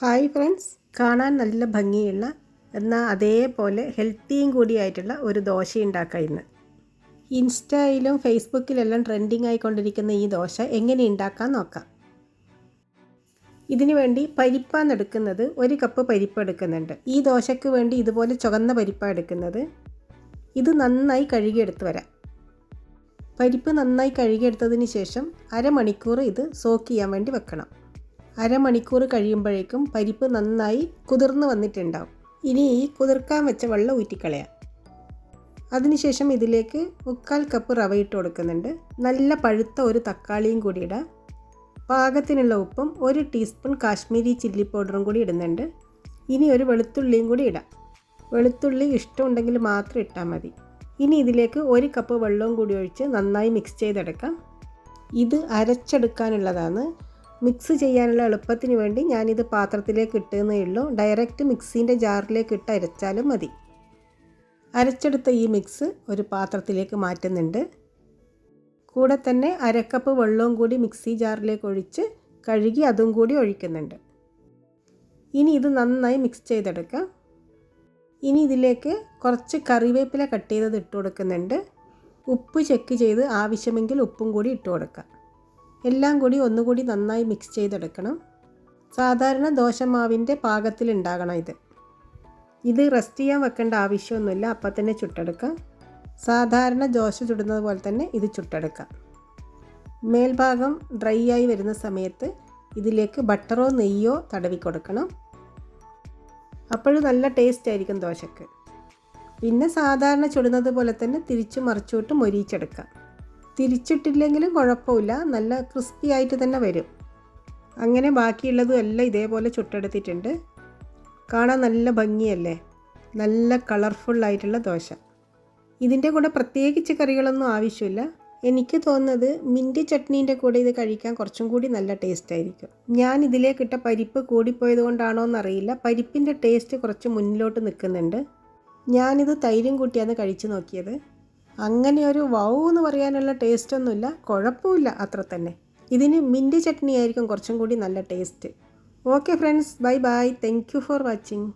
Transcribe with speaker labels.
Speaker 1: Hi friends കാണാൻ നല്ല ഭംഗിയുള്ള എന്നാൽ അതേപോലെ ഹെൽത്തിയും കൂടിയായിട്ടുള്ള ഒരു ദോശ ഉണ്ടാക്കാം ഇന്ന്. ഇൻസ്റ്റയിലും ഫേസ്ബുക്കിലെല്ലാം ട്രെൻഡിങ് ആയിക്കൊണ്ടിരിക്കുന്ന ഈ ദോശ എങ്ങനെ ഉണ്ടാക്കാൻ നോക്കാം. ഇതിനു വേണ്ടി പരിപ്പാണ് എടുക്കുന്നത് ഒരു കപ്പ് പരിപ്പ് എടുക്കുന്നുണ്ട്. ഈ ദോശയ്ക്ക് വേണ്ടി ഇതുപോലെ ചുവന്ന പരിപ്പാണ് എടുക്കുന്നത്. ഇത് നന്നായി കഴുകിയെടുത്ത് വരാം. പരിപ്പ് നന്നായി കഴുകിയെടുത്തതിന് ശേഷം അരമണിക്കൂർ ഇത് സോക്ക് ചെയ്യാൻ വേണ്ടി വെക്കണം. അരമണിക്കൂർ കഴിയുമ്പോഴേക്കും പരിപ്പ് നന്നായി കുതിർന്ന് വന്നിട്ടുണ്ടാവും. ഇനി ഈ കുതിർക്കാൻ വെച്ച വെള്ളം ഊറ്റിക്കളയാം. അതിനുശേഷം ഇതിലേക്ക് മുക്കാൽ കപ്പ് റവ ഇട്ട് കൊടുക്കുന്നുണ്ട്. നല്ല പഴുത്ത ഒരു തക്കാളിയും കൂടി ഇടാം. പാകത്തിനുള്ള ഉപ്പും ഒരു ടീസ്പൂൺ കാശ്മീരി ചില്ലി പൗഡറും കൂടി ഇടുന്നുണ്ട്. ഇനി ഒരു വെളുത്തുള്ളിയും കൂടി ഇടാം. വെളുത്തുള്ളി ഇഷ്ടമുണ്ടെങ്കിൽ മാത്രം ഇട്ടാൽ മതി. ഇനി ഇതിലേക്ക് ഒരു കപ്പ് വെള്ളവും കൂടി ഒഴിച്ച് നന്നായി മിക്സ് ചെയ്തെടുക്കാം. ഇത് അരച്ചെടുക്കാനുള്ളതാണ്. മിക്സ് ചെയ്യാനുള്ള എളുപ്പത്തിന് വേണ്ടി ഞാനിത് പാത്രത്തിലേക്ക് ഇട്ടുന്നേ ഉള്ളൂ. ഡയറക്റ്റ് മിക്സിന്റെ ജാറിലേക്ക് ഇട്ട് അരച്ചാലും മതി. അരച്ചെടുത്ത ഈ മിക്സ് ഒരു പാത്രത്തിലേക്ക് മാറ്റുന്നുണ്ട്. കൂടെ തന്നെ അരക്കപ്പ് വെള്ളവും കൂടി മിക്സി ജാറിലേക്ക് ഒഴിച്ച് കഴുകി അതും കൂടി ഒഴിക്കുന്നുണ്ട്. ഇനി ഇത് നന്നായി മിക്സ് ചെയ്തെടുക്കാം. ഇനി ഇതിലേക്ക് കുറച്ച് കറിവേപ്പില കട്ട് ചെയ്തത് ഇട്ട് കൊടുക്കുന്നുണ്ട്. ഉപ്പ് ചെക്ക് ചെയ്ത് ആവശ്യമെങ്കിൽ ഉപ്പും കൂടി ഇട്ട് കൊടുക്കാം. എല്ലാം കൂടി ഒന്നുകൂടി നന്നായി മിക്സ് ചെയ്തെടുക്കണം. സാധാരണ ദോശമാവിന്റെ പാകത്തിലുണ്ടാകണം ഇത്. ഇത് റെസ്റ്റ് ചെയ്യാൻ വെക്കേണ്ട ആവശ്യമൊന്നുമില്ല. അപ്പം തന്നെ ചുട്ടെടുക്കാം സാധാരണ ദോശ ചുടുന്നത് പോലെ തന്നെ ഇത് ചുട്ടെടുക്കാം മേൽഭാഗം ഡ്രൈ ആയി വരുന്ന സമയത്ത് ഇതിലേക്ക് ബട്ടറോ നെയ്യോ തടവി കൊടുക്കണം. അപ്പോഴും നല്ല ടേസ്റ്റ് ആയിരിക്കും ദോശക്ക്. പിന്നെ സാധാരണ ചുടുന്നത് പോലെ തന്നെ തിരിച്ചു മറിച്ചോട്ട് മൊരിച്ചെടുക്കാം തിരിച്ചിട്ടില്ലെങ്കിലും കുഴപ്പമില്ല. നല്ല ക്രിസ്പി ആയിട്ട് തന്നെ വരും. അങ്ങനെ ബാക്കിയുള്ളതും എല്ലാം ഇതേപോലെ ചുട്ടെടുത്തിട്ടുണ്ട്. കാണാൻ നല്ല ഭംഗിയല്ലേ? നല്ല കളർഫുള്ളായിട്ടുള്ള ദോശ. ഇതിന്റെ കൂടെ പ്രത്യേകിച്ച് കറികളൊന്നും ആവശ്യമില്ല. എനിക്ക് തോന്നുന്നത് മിന്റ് ചട്നീന്റെ കൂടെ ഇത് കഴിക്കാൻ കുറച്ചും കൂടി നല്ല ടേസ്റ്റ് ആയിരിക്കും. ഞാൻ ഇതിലേക്കിട്ട പരിപ്പ് കൂടിപ്പോയത് കൊണ്ടാണോ എന്നറിയില്ല. പരിപ്പിന്റെ ടേസ്റ്റ് കുറച്ച് മുന്നിലോട്ട് നിൽക്കുന്നുണ്ട്. ഞാനിത് തൈരും കൂട്ടിയാണ് കഴിച്ചു നോക്കിയത്. അങ്ങനെ ഒരു വൗ എന്ന് പറയാനുള്ള ടേസ്റ്റൊന്നുമില്ല കുഴപ്പമില്ല അത്ര തന്നെ. ഇതിന് മിന്റ് ചട്നി ആയിരിക്കും കുറച്ചും കൂടി നല്ല taste okay friends bye bye thank you for watching